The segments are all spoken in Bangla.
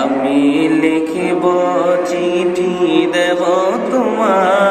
আমি লিখিব চিঠি দেব তোমায়।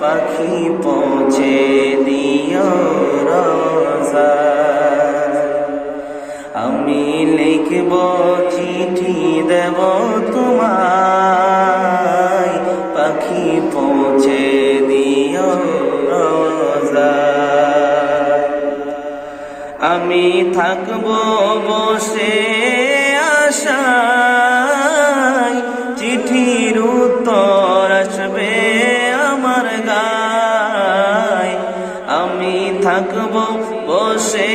পাখি পৌঁছে দিও আমি লিখব চিঠি দেব তোমায়। পাখি পৌঁছে দিও আমি থাকব বসে থাকব, বসে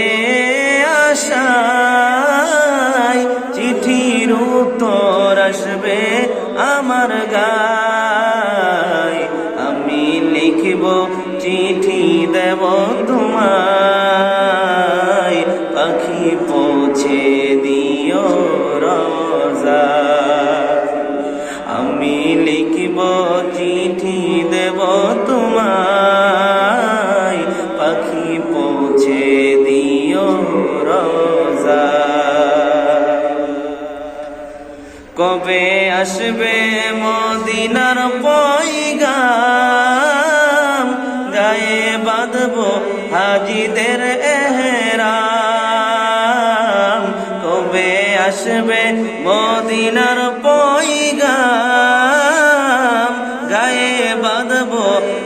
আশায়। চিঠির উত্তর আসবে আমার গায়। আমি লিখব চিঠি দেব তোমায়। পাখি পৌঁছে দিও রোজা। আমি আসবে মদিনার পয়গাম, গায়ে বাঁধব হাজিদের এহরাম। কবে আসবে মদিনার পয়গাম, গায়ে বাঁধব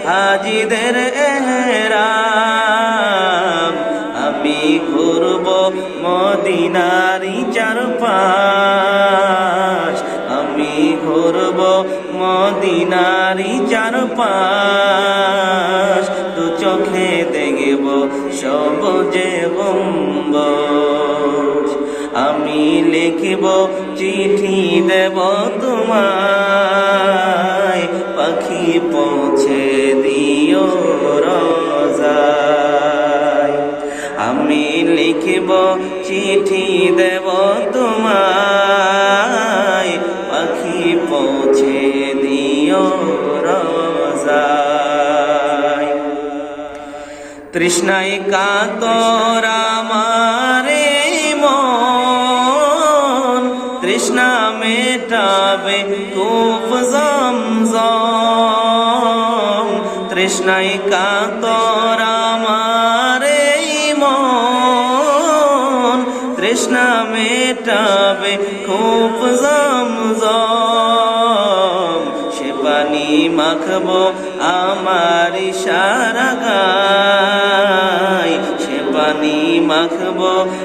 হাজিদের এহরাম। আমি ঘুরব মদিনারি মদিনারি চারপাশ দু চোখে দেখব সবজে বম্ব আমি লিখব চিঠি দেব তোমায়, পাখি পৌঁছে দিও রোজায়। আমি লিখব চিঠি দেব তৃষ্ণায় কাতর আমারে মন। তৃষ্ণা মেটাবে কূপ জমজম। তৃষ্ণায় কাতর আমারে মন। তৃষ্ণা মেটাবে কূপ জমজম। সে পানি মাখবো আমার সারা গায়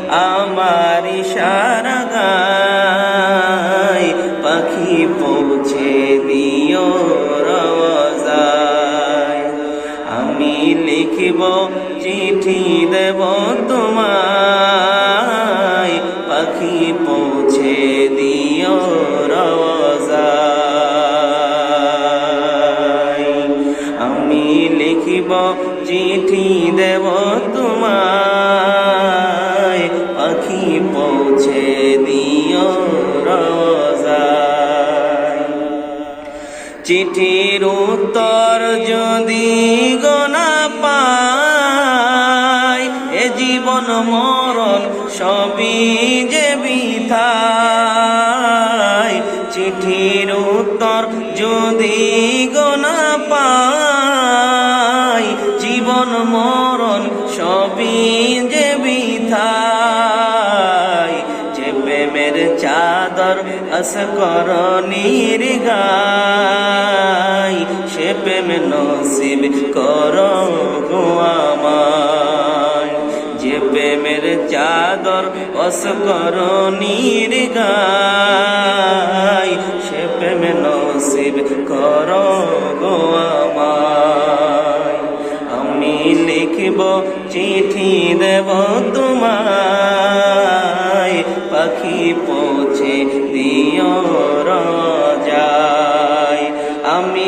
আমার সারা পাখি পৌঁছে দিও রওজায়। আমি লিখিব চিঠি দেব তোমায়। পাখি পৌঁছে দিও রওজায়। আমি লিখিব চিঠি দেব তোমায়। রওজায় চিঠির উত্তর যদি গনা পাই, এ জীবন মরণ সবই যে বিথাই চিঠির উত্তর যদি গনা পাই, জীবন মরণ আসকর গাই, সে প্রেম নসিব কর যে প্রেমের চাদর অসকর গাই, সে প্রেম নসিব কর আমি লিখব চিঠি দেব তোমায়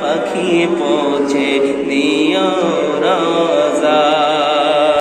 পাখি পৌঁছে নিয়